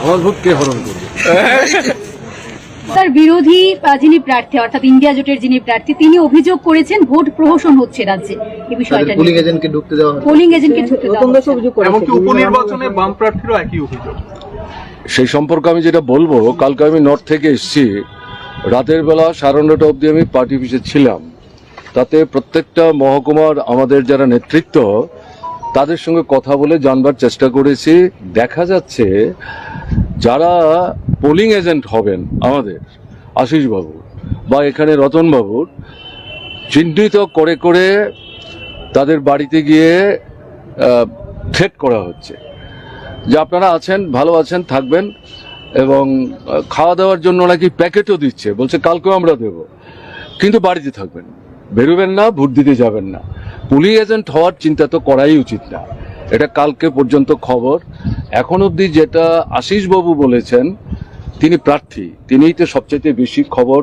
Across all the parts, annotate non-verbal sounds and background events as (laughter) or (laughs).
আমার ভোট কে হরণ করবে? (laughs) স্যার বিরোধী যিনি প্রার্থী অর্থাৎ ইন্ডিয়া জোটের যিনি প্রার্থী তিনি অভিযোগ করেছেন ভোট প্রহসন হচ্ছে রাজ্যে। এই বিষয়টা পুলিং এজেন্টকে ঢুকতে দেওয়া পোলিং এজেন্টকে ঢুকতে দেওয়া। এমনকি উপনির্বাচনে বাম প্রার্থীরও একই অভিযোগ। সেই সম্পর্কে আমি যেটা বলব কালকে আমি নর্থ থেকে এসেছি। রাতের বেলা সাড়ে নটা অবধি আমি পার্টি অফিসে ছিলাম। তাতে প্রত্যেকটা মহকুমার আমাদের যারা নেতৃত্ব তাদের সঙ্গে কথা বলে জানবার চেষ্টা করেছি। দেখা যাচ্ছে যারা পোলিং এজেন্ট হবেন আমাদের আশিস বাবু বা এখানে রতন বাবুর চিহ্নিত করে করে তাদের বাড়িতে গিয়ে থ্রেট করা হচ্ছে। যে আপনারা আছেন, ভালো আছেন, থাকবেন এবং খাওয়া দাওয়ার জন্য নাকি প্যাকেটও দিচ্ছে, বলছে কালকেও আমরা দেব। কিন্তু বাড়িতে থাকবেন, বেরোবেন না, ভোট দিতে যাবেন না। পুলিশ এজেন্ট হওয়ার চিন্তা তো করাই উচিত না। এটা কালকে পর্যন্ত খবর। এখন অবধি যেটা আশিস বাবু বলেছেন তিনি প্রার্থী। তিনিই তো সবচেয়ে বেশি খবর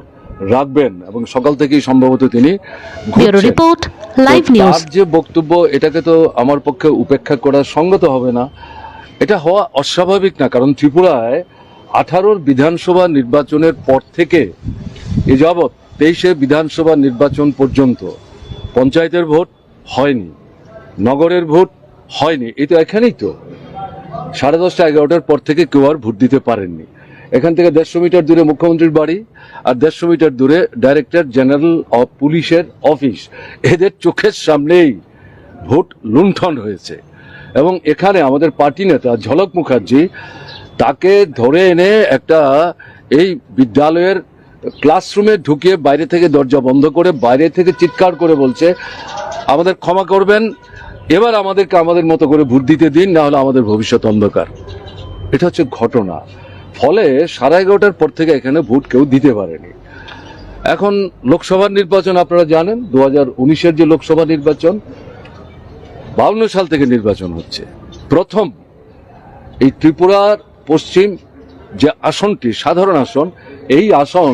রাখবেন এবং সকাল থেকেই সম্ভবত তিনি রিপোর্ট লাইভ নিউজ। যে বক্তব্য এটাকে তো আমার পক্ষে উপেক্ষা করা সঙ্গত হবে না। এটা হওয়া অস্বাভাবিক না কারণ ত্রিপুরায় আঠারোর বিধানসভা নির্বাচনের পর থেকে এ যাবৎ তেইশে বিধানসভা নির্বাচন পর্যন্ত পঞ্চায়েতের ভোট হয়নি নগরের ভোট হয়নি। এই তো এখানেই তো। সাড়ে দশটা এগারোটার পর থেকে কেউ আর ভোট দিতে পারেননি। এখান থেকে দেড়শো মিটার দূরে মুখ্যমন্ত্রীর বাড়ি আর দেড়শো মিটার দূরে ডাইরেক্টর জেনারেল অফ পুলিশের অফিস। এদের চোখের সামনেই ভোট লুণ্ঠন হয়েছে। এবং এখানে আমাদের পার্টি নেতা ঝলক মুখার্জি, তাকে ধরে এনে একটা এই বিদ্যালয়ের ক্লাসরুমে ঢুকিয়ে বাইরে থেকে দরজা বন্ধ করে, বাইরে থেকে চিৎকার করে বলছে, আমাদের ক্ষমা করবেন, এবার আমাদেরকে আমাদের মতো করে ভোট দিতে দিন, না হলে আমাদের ভবিষ্যৎ অন্ধকার। এটা হচ্ছে ঘটনা। ফলে সাড়ে এগারোটার পর থেকে এখানে ভোট কেউ দিতে পারেনি। এখন লোকসভার নির্বাচন আপনারা জানেন দু হাজার উনিশের যে লোকসভা নির্বাচন, বাউন্ন সাল থেকে নির্বাচন হচ্ছে। প্রথম এই ত্রিপুরার পশ্চিম যে আসনটি, সাধারণ আসন, এই আসন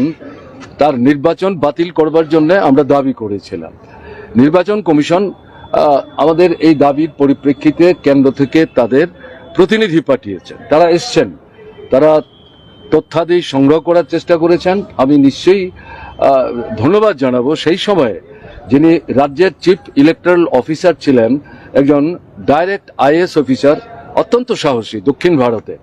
তার নির্বাচন বাতিল করবার জন্য আমরা দাবি করেছিলাম। নির্বাচন কমিশন আমাদের এই দাবির পরিপ্রেক্ষিতে কেন্দ্র থেকে তাদের প্রতিনিধি পাঠিয়েছেন। তারা এসছেন। তারা তথ্যাদি সংগ্রহ করার চেষ্টা করেছেন। আমি নিশ্চয়ই ধন্যবাদ জানাব। সেই সময়ে যিনি রাজ্যের চিফ ইলেকট্রাল অফিসার ছিলেন, একজন ডাইরেক্ট আইএস অফিসার অত্যন্ত সাহসী, দক্ষিণ ভারতে।